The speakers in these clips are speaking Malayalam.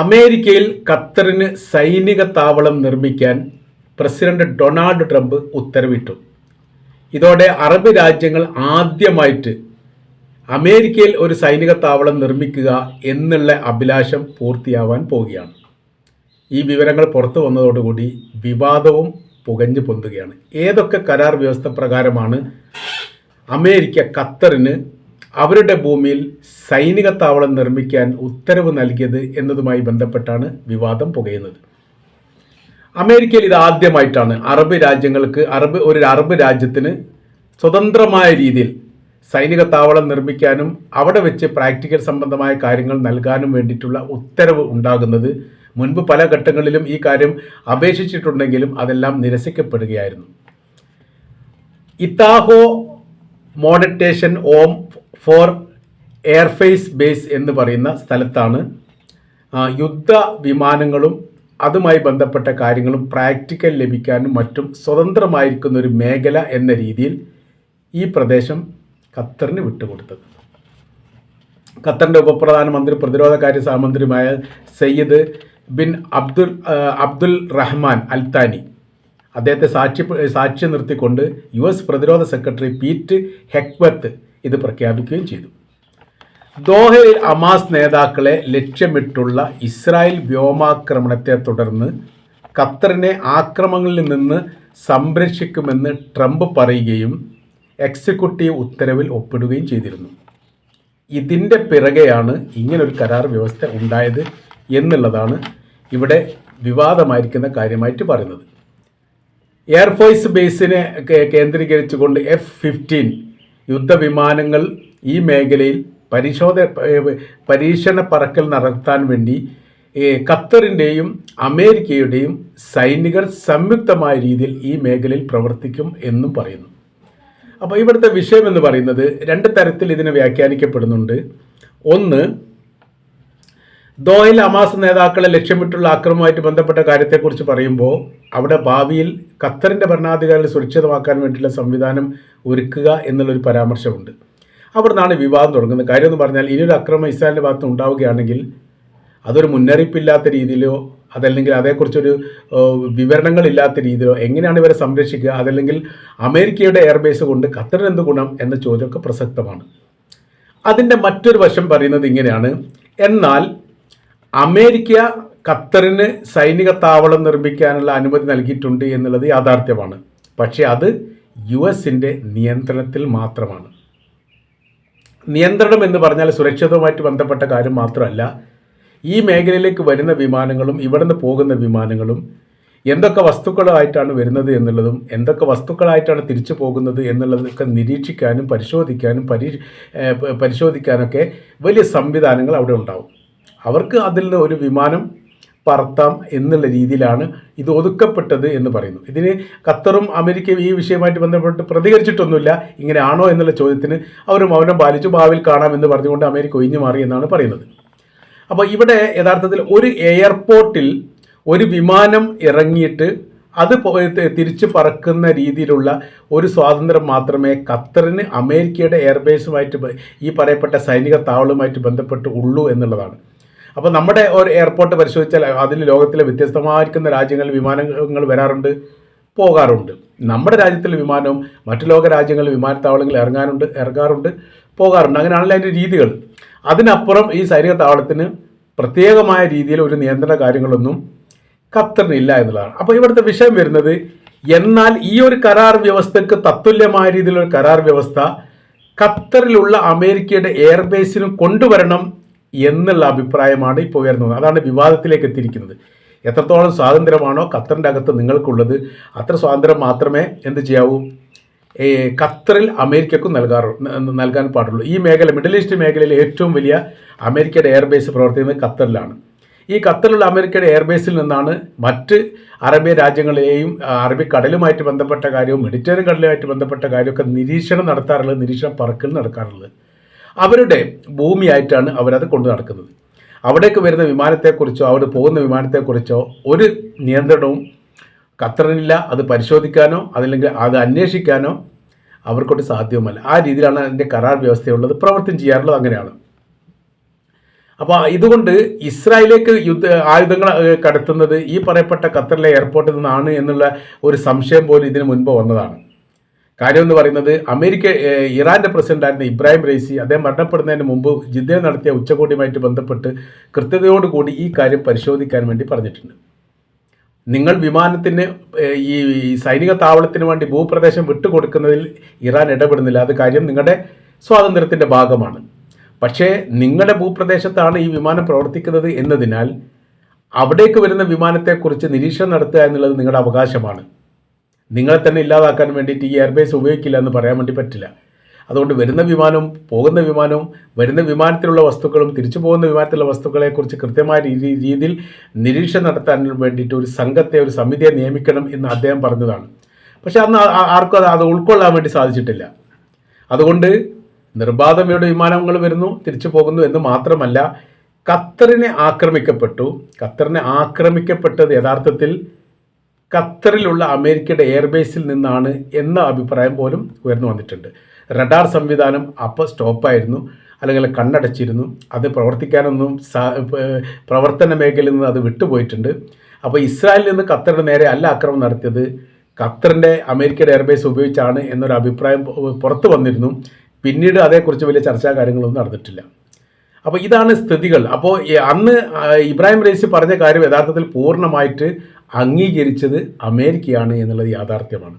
അമേരിക്കയിൽ ഖത്തറിന് സൈനിക താവളം നിർമ്മിക്കാൻ പ്രസിഡന്റ് ഡൊണാൾഡ് ട്രംപ് ഉത്തരവിട്ടു. ഇതോടെ അറബ് രാജ്യങ്ങൾ ആദ്യമായിട്ട് അമേരിക്കയിൽ ഒരു സൈനിക താവളം നിർമ്മിക്കുക എന്നുള്ള അഭിലാഷം പൂർത്തിയാവാൻ പോവുകയാണ്. ഈ വിവരങ്ങൾ പുറത്തു വന്നതോടുകൂടി വിവാദവും പുകഞ്ഞു പൊന്തുകയാണ്. ഏതൊക്കെ കരാർ വ്യവസ്ഥ പ്രകാരമാണ് അമേരിക്ക ഖത്തറിന് അവരുടെ ഭൂമിയിൽ സൈനിക താവളം നിർമ്മിക്കാൻ ഉത്തരവ് നൽകിയത് എന്നതുമായി ബന്ധപ്പെട്ടാണ് വിവാദം പുകയുന്നത്. അമേരിക്കയിൽ ഇത് ആദ്യമായിട്ടാണ്. അറബ് രാജ്യങ്ങൾക്ക് അറബ് ഒരു അറബ് രാജ്യത്തിന് സ്വതന്ത്രമായ രീതിയിൽ സൈനിക താവളം നിർമ്മിക്കാനും അവിടെ വെച്ച് പ്രാക്ടിക്കൽ സംബന്ധമായ കാര്യങ്ങൾ നൽകാനും വേണ്ടിയിട്ടുള്ള ഉത്തരവ് ഉണ്ടാകുന്നത് മുൻപ് പല ഘട്ടങ്ങളിലും ഈ കാര്യം അപേക്ഷിച്ചിട്ടുണ്ടെങ്കിലും അതെല്ലാം നിരസിക്കപ്പെടുകയായിരുന്നു. ഇത്താഹോ മോഡറ്റേഷൻ ഓം ഫോർ എയർഫേസ് ബേസ് എന്ന് പറയുന്ന സ്ഥലത്താണ് യുദ്ധ വിമാനങ്ങളും അതുമായി ബന്ധപ്പെട്ട കാര്യങ്ങളും പ്രാക്ടിക്കൽ ലഭിക്കാനും മറ്റും സ്വതന്ത്രമായിരിക്കുന്ന ഒരു മേഖല എന്ന രീതിയിൽ ഈ പ്രദേശം ഖത്തറിന് വിട്ടുകൊടുത്തത്. ഖത്തറിന്റെ ഉപപ്രധാനമന്ത്രി പ്രതിരോധകാര്യ സഹമന്ത്രിയുമായ Sayyid bin Abdul Abdul Rahman Al Thani. അദ്ദേഹത്തെ സാക്ഷി സാക്ഷി നിർത്തിക്കൊണ്ട് യു എസ് പ്രതിരോധ സെക്രട്ടറി പീറ്റ് ഹെക്വത്ത് ഇത് പ്രഖ്യാപിക്കുകയും ചെയ്തു. ദോഹയിൽ അമാസ് നേതാക്കളെ ലക്ഷ്യമിട്ടുള്ള ഇസ്രായേൽ വ്യോമാക്രമണത്തെ തുടർന്ന് ഖത്തറിനെ ആക്രമണങ്ങളിൽ നിന്ന് സംരക്ഷിക്കുമെന്ന് ട്രംപ് പറയുകയും എക്സിക്യൂട്ടീവ് ഉത്തരവിൽ ഒപ്പിടുകയും ചെയ്തിരുന്നു. ഇതിന്റെ പിറകെയാണ് ഇങ്ങനൊരു കരാർ വ്യവസ്ഥ ഉണ്ടായത് എന്നുള്ളതാണ് ഇവിടെ വിവാദമായിരിക്കുന്ന കാര്യമായിട്ട് പറയുന്നത്. എയർഫോഴ്സ് ബേസിനെ കേന്ദ്രീകരിച്ചുകൊണ്ട് എഫ് ഫിഫ്റ്റീൻ യുദ്ധവിമാനങ്ങൾ ഈ മേഖലയിൽ പരിശോധ പരീക്ഷണ പറക്കൽ നടത്താൻ വേണ്ടി ഖത്തറിന്റെയും അമേരിക്കയുടെയും സൈനികർ സംയുക്തമായ രീതിയിൽ ഈ മേഖലയിൽ പ്രവർത്തിക്കും എന്നും പറയുന്നു. അപ്പോൾ ഇവിടുത്തെ വിഷയം എന്ന് പറയുന്നത് രണ്ട് തരത്തിൽ ഇതിനെ വ്യാഖ്യാനിക്കപ്പെടുന്നുണ്ട്. ഒന്ന് ദോഹയിൽ അമാസ് നേതാക്കളെ ലക്ഷ്യമിട്ടുള്ള ആക്രമണവുമായിട്ട് ബന്ധപ്പെട്ട കാര്യത്തെക്കുറിച്ച് പറയുമ്പോൾ അവിടെ ഭാവിയിൽ ഖത്തറിന്റെ ഭരണാധികാരികൾ സുരക്ഷിതമാക്കാൻ വേണ്ടിയുള്ള സംവിധാനം ഒരുക്കുക എന്നുള്ളൊരു പരാമർശമുണ്ട്. അവിടെ നിന്നാണ് വിവാദം തുടങ്ങുന്നത്. കാര്യം എന്ന് പറഞ്ഞാൽ ഇനിയൊരു അക്രമം ഇസ്രായേലിന്റെ ഭാഗത്ത് ഉണ്ടാവുകയാണെങ്കിൽ അതൊരു മുന്നറിയിപ്പില്ലാത്ത രീതിയിലോ അതല്ലെങ്കിൽ അതേക്കുറിച്ചൊരു വിവരണങ്ങളില്ലാത്ത രീതിയിലോ എങ്ങനെയാണ് ഇവരെ സംരക്ഷിക്കുക? അതല്ലെങ്കിൽ അമേരിക്കയുടെ എയർബേസ് കൊണ്ട് ഖത്തറിന് എന്ത് ഗുണം എന്ന ചോദ്യമൊക്കെ പ്രസക്തമാണ്. അതിന്റെ മറ്റൊരു വശം പറയുന്നത് ഇങ്ങനെയാണ്. എന്നാൽ അമേരിക്ക ഖത്തറിന് സൈനിക താവളം നിർമ്മിക്കാനുള്ള അനുമതി നൽകിയിട്ടുണ്ട് എന്നുള്ളത് യാഥാർത്ഥ്യമാണ്. പക്ഷേ അത് യു എസിന്റെ നിയന്ത്രണത്തിൽ മാത്രമാണ്. നിയന്ത്രണം എന്ന് പറഞ്ഞാൽ സുരക്ഷിതവുമായിട്ട് ബന്ധപ്പെട്ട കാര്യം മാത്രമല്ല ഈ മേഖലയിലേക്ക് വരുന്ന വിമാനങ്ങളും ഇവിടുന്ന് പോകുന്ന വിമാനങ്ങളും എന്തൊക്കെ വസ്തുക്കളായിട്ടാണ് വരുന്നത് എന്നുള്ളതും എന്തൊക്കെ വസ്തുക്കളായിട്ടാണ് തിരിച്ചു പോകുന്നത് എന്നുള്ളതൊക്കെ നിരീക്ഷിക്കാനും പരിശോധിക്കാനും പരീ പരിശോധിക്കാനൊക്കെ വലിയ സംവിധാനങ്ങൾ അവിടെ ഉണ്ടാവും. അവർക്ക് അതിൽ നിന്ന് ഒരു വിമാനം പറത്താം എന്നുള്ള രീതിയിലാണ് ഇത് ഒതുക്കപ്പെട്ടത് എന്ന് പറയുന്നു. ഇതിന് ഖത്തറും അമേരിക്കയും ഈ വിഷയമായിട്ട് ബന്ധപ്പെട്ട് പ്രതികരിച്ചിട്ടൊന്നുമില്ല. ഇങ്ങനെ ആണോ എന്നുള്ള ചോദ്യത്തിന് അവർ മൗനം പാലിച്ചു. ഭാവിയിൽ കാണാം എന്ന് പറഞ്ഞുകൊണ്ട് അമേരിക്ക ഒഴിഞ്ഞു മാറി എന്നാണ് പറയുന്നത്. അപ്പോൾ ഇവിടെ യഥാർത്ഥത്തിൽ ഒരു എയർപോർട്ടിൽ ഒരു വിമാനം ഇറങ്ങിയിട്ട് അത് തിരിച്ചു പറക്കുന്ന രീതിയിലുള്ള ഒരു സ്വാതന്ത്ര്യം മാത്രമേ ഖത്തറിന് അമേരിക്കയുടെ എയർബേസുമായിട്ട് ഈ പറയപ്പെട്ട സൈനിക താവളവുമായിട്ട് ബന്ധപ്പെട്ട് ഉള്ളൂ എന്നുള്ളതാണ്. അപ്പോൾ നമ്മുടെ ഒരു എയർപോർട്ട് പരിശോധിച്ചാൽ അതിൽ ലോകത്തിലെ വ്യത്യസ്തമായിരിക്കുന്ന രാജ്യങ്ങളിൽ വിമാനങ്ങൾ വരാറുണ്ട് പോകാറുണ്ട്. നമ്മുടെ രാജ്യത്തിലെ വിമാനവും മറ്റു ലോക രാജ്യങ്ങളിൽ വിമാനത്താവളങ്ങളിൽ ഇറങ്ങാനുണ്ട് ഇറങ്ങാറുണ്ട് പോകാറുണ്ട്. അങ്ങനെയാണല്ലോ അതിന്റെ രീതികൾ. അതിനപ്പുറം ഈ സൈനിക താവളത്തിന് പ്രത്യേകമായ രീതിയിൽ ഒരു നിയന്ത്രണ കാര്യങ്ങളൊന്നും ഖത്തറിനില്ല എന്നുള്ളതാണ്. അപ്പോൾ ഇവിടുത്തെ വിഷയം വരുന്നത് എന്നാൽ ഈ ഒരു കരാർ വ്യവസ്ഥയ്ക്ക് തത്തുല്യമായ രീതിയിലുള്ള കരാർ വ്യവസ്ഥ ഖത്തറിലുള്ള അമേരിക്കയുടെ എയർബേസിനും കൊണ്ടുവരണം എന്നുള്ള അഭിപ്രായമാണ് ഇപ്പോൾ ഉയർന്നത്. അതാണ് വിവാദത്തിലേക്ക് എത്തിയിരിക്കുന്നത്. എത്രത്തോളം സ്വാതന്ത്ര്യമാണോ ഖത്തറിന്റെ അകത്ത് നിങ്ങൾക്കുള്ളത് അത്ര സ്വാതന്ത്ര്യം മാത്രമേ എന്ത് ചെയ്യാവൂ? ഖത്തറിൽ അമേരിക്കക്കും നൽകാറു നൽകാൻ പാടുള്ളൂ. ഈ മേഖല മിഡിൽ ഈസ്റ്റ് മേഖലയിൽ ഏറ്റവും വലിയ അമേരിക്കയുടെ എയർബേസ് പ്രവർത്തിക്കുന്നത് ഖത്തറിലാണ്. ഈ ഖത്തറിലുള്ള അമേരിക്കയുടെ എയർബേസിൽ നിന്നാണ് മറ്റ് അറബി രാജ്യങ്ങളെയും ആ, അറബിക്കടലുമായിട്ട് ബന്ധപ്പെട്ട കാര്യവും മെഡിറ്ററേനിയൻ കടലുമായിട്ട് ബന്ധപ്പെട്ട കാര്യമൊക്കെ നിരീക്ഷണം നടത്താറുള്ളത് നിരീക്ഷണം പറക്കൽ നടക്കാറുള്ളത്. അവരുടെ ഭൂമിയായിട്ടാണ് അവരത് കൊണ്ടു നടക്കുന്നത്. അവിടേക്ക് വരുന്ന വിമാനത്തെക്കുറിച്ചോ അവിടെ പോകുന്ന വിമാനത്തെക്കുറിച്ചോ ഒരു നിയന്ത്രണവും ഖത്തറിനില്ല. അത് പരിശോധിക്കാനോ അതല്ലെങ്കിൽ അത് അന്വേഷിക്കാനോ അവർക്കൊട്ട് സാധ്യവുമല്ല ആ രീതിയിലാണ് അതിന്റെ കരാർ വ്യവസ്ഥയുള്ളത്. പ്രവർത്തനം ചെയ്യാറുള്ളത് അങ്ങനെയാണ്. അപ്പോൾ ഇതുകൊണ്ട് ഇസ്രായേലേക്ക് യുദ്ധ ആയുധങ്ങൾ കടത്തുന്നത് ഈ പറയപ്പെട്ട ഖത്തറിലെ എയർപോർട്ടിൽ നിന്നാണ് എന്നുള്ള ഒരു സംശയം പോലും ഇതിനു മുൻപ് വന്നതാണ്. കാര്യം എന്ന് പറയുന്നത് അമേരിക്ക ഇറാന്റെ പ്രസിഡന്റായിരുന്ന ഇബ്രാഹിം റൈസി അദ്ദേഹം മരണപ്പെടുന്നതിന് മുമ്പ് ജിദ്ദയിൽ നടത്തിയ ഉച്ചകോടിയുമായിട്ട് ബന്ധപ്പെട്ട് കൃത്യതയോടുകൂടി ഈ കാര്യം പരിശോധിക്കാൻ വേണ്ടി പറഞ്ഞിട്ടുണ്ട്. നിങ്ങൾ വിമാനത്തിന് ഈ സൈനിക താവളത്തിന് വേണ്ടി ഭൂപ്രദേശം വിട്ടുകൊടുക്കുന്നതിൽ ഇറാൻ ഇടപെടുന്നില്ല. അത് കാര്യം നിങ്ങളുടെ സ്വാതന്ത്ര്യത്തിന്റെ ഭാഗമാണ്. പക്ഷേ നിങ്ങളുടെ ഭൂപ്രദേശത്താണ് ഈ വിമാനം പ്രവർത്തിക്കുന്നത് എന്നതിനാൽ അവിടേക്ക് വരുന്ന വിമാനത്തെക്കുറിച്ച് നിരീക്ഷണം നടത്തുക എന്നുള്ളത് നിങ്ങളുടെ അവകാശമാണ്. നിങ്ങളെ തന്നെ ഇല്ലാതാക്കാൻ വേണ്ടിയിട്ട് ഈ എയർബേസ് ഉപയോഗിക്കില്ല എന്ന് പറയാൻ വേണ്ടി പറ്റില്ല. അതുകൊണ്ട് വരുന്ന വിമാനവും പോകുന്ന വിമാനവും വരുന്ന വിമാനത്തിലുള്ള വസ്തുക്കളും തിരിച്ചു പോകുന്ന വിമാനത്തിലുള്ള വസ്തുക്കളെക്കുറിച്ച് കൃത്യമായ രീതി രീതിയിൽ നിരീക്ഷണം നടത്താൻ വേണ്ടിയിട്ട് ഒരു സംഘത്തെ ഒരു സമിതിയെ നിയമിക്കണം എന്ന് അദ്ദേഹം പറഞ്ഞതാണ്. പക്ഷെ അന്ന് ആർക്കും അത് അത് ഉൾക്കൊള്ളാൻ വേണ്ടി സാധിച്ചിട്ടില്ല. അതുകൊണ്ട് നിർബാധമയുടെ വിമാനങ്ങൾ വരുന്നു തിരിച്ചു പോകുന്നു എന്ന് മാത്രമല്ല ഖത്തറിനെ ആക്രമിക്കപ്പെട്ടു. ഖത്തറിനെ ആക്രമിക്കപ്പെട്ടത് യഥാർത്ഥത്തിൽ ഖത്തറിലുള്ള അമേരിക്കയുടെ എയർബേസിൽ നിന്നാണ് എന്ന അഭിപ്രായം പോലും ഉയർന്നു വന്നിട്ടുണ്ട്. റഡാർ സംവിധാനം അപ്പോൾ സ്റ്റോപ്പായിരുന്നു. അല്ലെങ്കിൽ കണ്ണടച്ചിരുന്നു. അത് പ്രവർത്തിക്കാനൊന്നും പ്രവർത്തന മേഖലയിൽ നിന്ന് അത് വിട്ടുപോയിട്ടുണ്ട്. അപ്പോൾ ഇസ്രായേലിൽ നിന്ന് ഖത്തറിന് നേരെ അല്ല ആക്രമണം നടത്തിയത് ഖത്തറിന്റെ അമേരിക്കയുടെ എയർബേസ് ഉപയോഗിച്ചാണ് എന്നൊരു അഭിപ്രായം പുറത്തു വന്നിരുന്നു. പിന്നീട് അതേക്കുറിച്ച് വലിയ ചർച്ചാ കാര്യങ്ങളൊന്നും നടന്നിട്ടില്ല. അപ്പോൾ ഇതാണ് സ്ഥിതികൾ. അപ്പോൾ അന്ന് ഇബ്രാഹിം റൈസി പറഞ്ഞ കാര്യം യഥാർത്ഥത്തിൽ പൂർണമായിട്ട് അംഗീകരിച്ചത് അമേരിക്കയാണ് എന്നുള്ളത് യാഥാർത്ഥ്യമാണ്.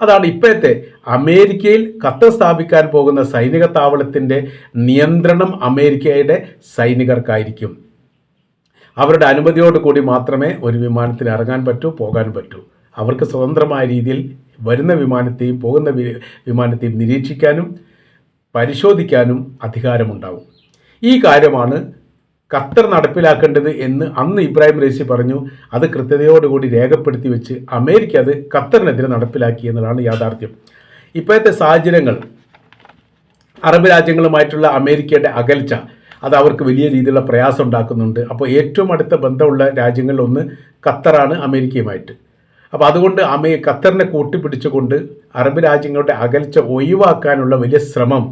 അതാണ് ഇപ്പോഴത്തെ അമേരിക്കയിൽ ഖത്തർ സ്ഥാപിക്കാൻ പോകുന്ന സൈനിക താവളത്തിന്റെ നിയന്ത്രണം അമേരിക്കയുടെ സൈനികർക്കായിരിക്കും. അവരുടെ അനുമതിയോട് കൂടി മാത്രമേ ഒരു വിമാനത്തിൽ ഇറങ്ങാൻ പറ്റൂ പോകാൻ പറ്റൂ. അവർക്ക് സ്വതന്ത്രമായ രീതിയിൽ വരുന്ന വിമാനത്തെയും പോകുന്ന വിമാനത്തെയും നിരീക്ഷിക്കാനും പരിശോധിക്കാനും അധികാരമുണ്ടാവും. ഈ കാര്യമാണ് ഖത്തർ നടപ്പിലാക്കേണ്ടത് എന്ന് അന്ന് ഇബ്രാഹിം റൈസി പറഞ്ഞു. അത് കൃത്യതയോടുകൂടി രേഖപ്പെടുത്തി വെച്ച് അമേരിക്ക അത് ഖത്തറിനെതിരെ നടപ്പിലാക്കി എന്നതാണ് യാഥാർത്ഥ്യം. ഇപ്പോഴത്തെ സാഹചര്യങ്ങൾ അറബ് രാജ്യങ്ങളുമായിട്ടുള്ള അമേരിക്കയുടെ അകൽച്ച അത് അവർക്ക് വലിയ രീതിയിലുള്ള പ്രയാസം ഉണ്ടാക്കുന്നുണ്ട്. അപ്പോൾ ഏറ്റവും അടുത്ത ബന്ധമുള്ള രാജ്യങ്ങളിൽ ഒന്ന് ഖത്തറാണ് അമേരിക്കയുമായിട്ട്. അപ്പോൾ അതുകൊണ്ട് അമേ ഖത്തറിനെ കൂട്ടിപ്പിടിച്ചുകൊണ്ട് അറബ് രാജ്യങ്ങളുടെ അകൽച്ച ഒഴിവാക്കാനുള്ള വലിയ ശ്രമം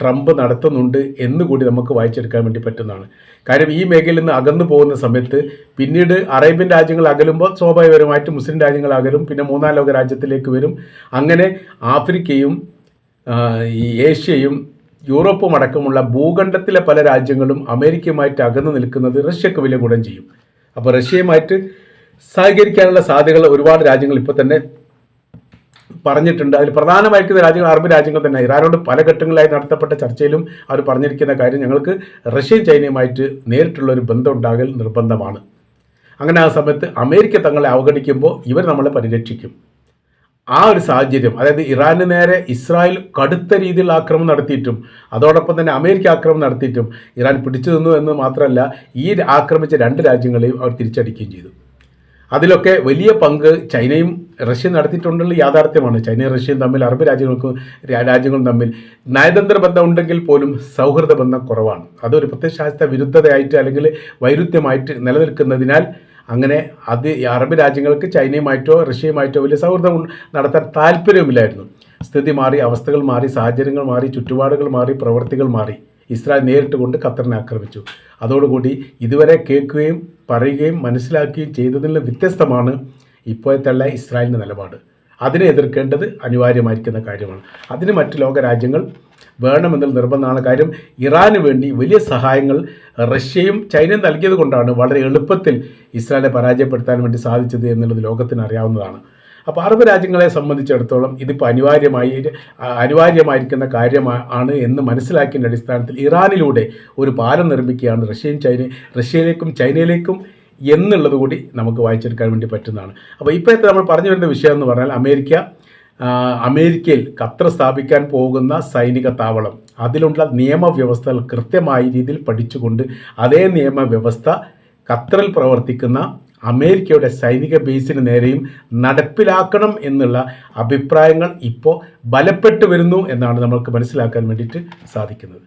ട്രംപ് നടത്തുന്നുണ്ട് എന്നുകൂടി നമുക്ക് വായിച്ചെടുക്കാൻ വേണ്ടി പറ്റുന്നതാണ്. കാര്യം ഈ മേഖലയിൽ നിന്ന് അകന്നു പോകുന്ന സമയത്ത് പിന്നീട് അറേബ്യൻ രാജ്യങ്ങൾ അകലുമ്പോൾ സ്വാഭാവികമായിട്ട് മുസ്ലിം രാജ്യങ്ങൾ അകലും പിന്നെ മൂന്നാം ലോക രാജ്യത്തിലേക്ക് വരും. അങ്ങനെ ആഫ്രിക്കയും ഈ ഏഷ്യയും യൂറോപ്പും അടക്കമുള്ള ഭൂഖണ്ഡത്തിലെ പല രാജ്യങ്ങളും അമേരിക്കയുമായിട്ട് അകന്നു നിൽക്കുന്നത് റഷ്യക്ക് വലിയ ഗുണം ചെയ്യും. അപ്പോൾ റഷ്യയുമായിട്ട് സഹകരിക്കാനുള്ള സാധ്യതകൾ ഒരുപാട് രാജ്യങ്ങൾ ഇപ്പോൾ തന്നെ പറഞ്ഞിട്ടുണ്ട്. അതിൽ പ്രധാനമായിരിക്കുന്ന രാജ്യങ്ങൾ അറബ് രാജ്യങ്ങൾ തന്നെ ഇറാനോട് പല ഘട്ടങ്ങളിലായി നടത്തപ്പെട്ട ചർച്ചയിലും അവർ പറഞ്ഞിരിക്കുന്ന കാര്യം ഞങ്ങൾക്ക് റഷ്യയും ചൈനയുമായിട്ട് നേരിട്ടുള്ള ഒരു ബന്ധം ഉണ്ടാകൽ നിർബന്ധമാണ്. അങ്ങനെ ആ സമയത്ത് അമേരിക്ക തങ്ങളെ അവഗണിക്കുമ്പോൾ ഇവർ നമ്മളെ പരിരക്ഷിക്കും. ആ ഒരു സാഹചര്യം അതായത് ഇറാന് നേരെ ഇസ്രായേൽ കടുത്ത രീതിയിൽ ആക്രമണം നടത്തിയിട്ടും അതോടൊപ്പം തന്നെ അമേരിക്ക ആക്രമണം നടത്തിയിട്ടും ഇറാൻ പിടിച്ചു നിന്നു എന്ന് മാത്രമല്ല ഈ ആക്രമിച്ച രണ്ട് രാജ്യങ്ങളെയും അവർ തിരിച്ചടിക്കുകയും ചെയ്തു. അതിലൊക്കെ വലിയ പങ്ക് ചൈനയും റഷ്യയും നടത്തിയിട്ടുണ്ടെങ്കിൽ യാഥാർത്ഥ്യമാണ്. ചൈനയും റഷ്യയും തമ്മിൽ അറബ് രാജ്യങ്ങൾക്കും രാജ്യങ്ങളും തമ്മിൽ നയതന്ത്ര ബന്ധം ഉണ്ടെങ്കിൽ പോലും സൗഹൃദ ബന്ധം കുറവാണ്. അതൊരു പ്രത്യയശാസ്ത്ര വിരുദ്ധതയായിട്ട് അല്ലെങ്കിൽ വൈരുദ്ധ്യമായിട്ട് നിലനിൽക്കുന്നതിനാൽ അങ്ങനെ അത് അറബ് രാജ്യങ്ങൾക്ക് ചൈനയുമായിട്ടോ റഷ്യയുമായിട്ടോ വലിയ സൗഹൃദം നടത്താൻ താല്പര്യമില്ലായിരുന്നു സ്ഥിതി മാറി അവസ്ഥകൾ മാറി സാഹചര്യങ്ങൾ മാറി ചുറ്റുപാടുകൾ മാറി പ്രവൃത്തികൾ മാറി. ഇസ്രായേൽ നേരിട്ട് കൊണ്ട് ഖത്തറിനെ ആക്രമിച്ചു. അതോടുകൂടി ഇതുവരെ കേൾക്കുകയും പറയുകയും മനസ്സിലാക്കുകയും ചെയ്തതിൽ നിന്ന് വ്യത്യസ്തമാണ് ഇപ്പോഴത്തെ ഇസ്രായേലിന്റെ നിലപാട്. അതിനെ എതിർക്കേണ്ടത് അനിവാര്യമായിരിക്കുന്ന കാര്യമാണ്. അതിന് മറ്റ് ലോകരാജ്യങ്ങൾ വേണമെന്നുള്ള നിർബന്ധമാണ്. കാര്യം ഇറാന് വേണ്ടി വലിയ സഹായങ്ങൾ റഷ്യയും ചൈനയും നൽകിയത് കൊണ്ടാണ് വളരെ എളുപ്പത്തിൽ ഇസ്രായേലെ പരാജയപ്പെടുത്താൻ വേണ്ടി സാധിച്ചത് എന്നുള്ളത് ലോകത്തിന് അറിയാവുന്നതാണ്. അപ്പോൾ അറബ് രാജ്യങ്ങളെ സംബന്ധിച്ചിടത്തോളം ഇതിപ്പോൾ അനിവാര്യമായി അനിവാര്യമായിരിക്കുന്ന കാര്യമാണ് എന്ന് മനസ്സിലാക്കിയ അടിസ്ഥാനത്തിൽ ഇറാനിലൂടെ ഒരു പാലം നിർമ്മിക്കുകയാണ് റഷ്യയും ചൈന റഷ്യയിലേക്കും ചൈനയിലേക്കും എന്നുള്ളത് കൂടി നമുക്ക് വായിച്ചെടുക്കാൻ വേണ്ടി പറ്റുന്നതാണ്. അപ്പോൾ ഇപ്പോഴത്തെ നമ്മൾ പറഞ്ഞു വരുന്ന വിഷയം എന്ന് പറഞ്ഞാൽ അമേരിക്ക അമേരിക്കയിൽ ഖത്തർ സ്ഥാപിക്കാൻ പോകുന്ന സൈനിക താവളം. അതിലുള്ള നിയമവ്യവസ്ഥകൾ കൃത്യമായ രീതിയിൽ പഠിച്ചുകൊണ്ട് അതേ നിയമവ്യവസ്ഥ ഖത്തറിൽ പ്രവർത്തിക്കുന്ന അമേരിക്കയുടെ സൈനിക ബേസിന് നേരെയും നടപ്പിലാക്കണം എന്നുള്ള അഭിപ്രായങ്ങൾ ഇപ്പോൾ ബലപ്പെട്ടു വരുന്നു എന്നാണ് നമ്മൾക്ക് മനസ്സിലാക്കാൻ വേണ്ടിയിട്ട് സാധിക്കുന്നത്.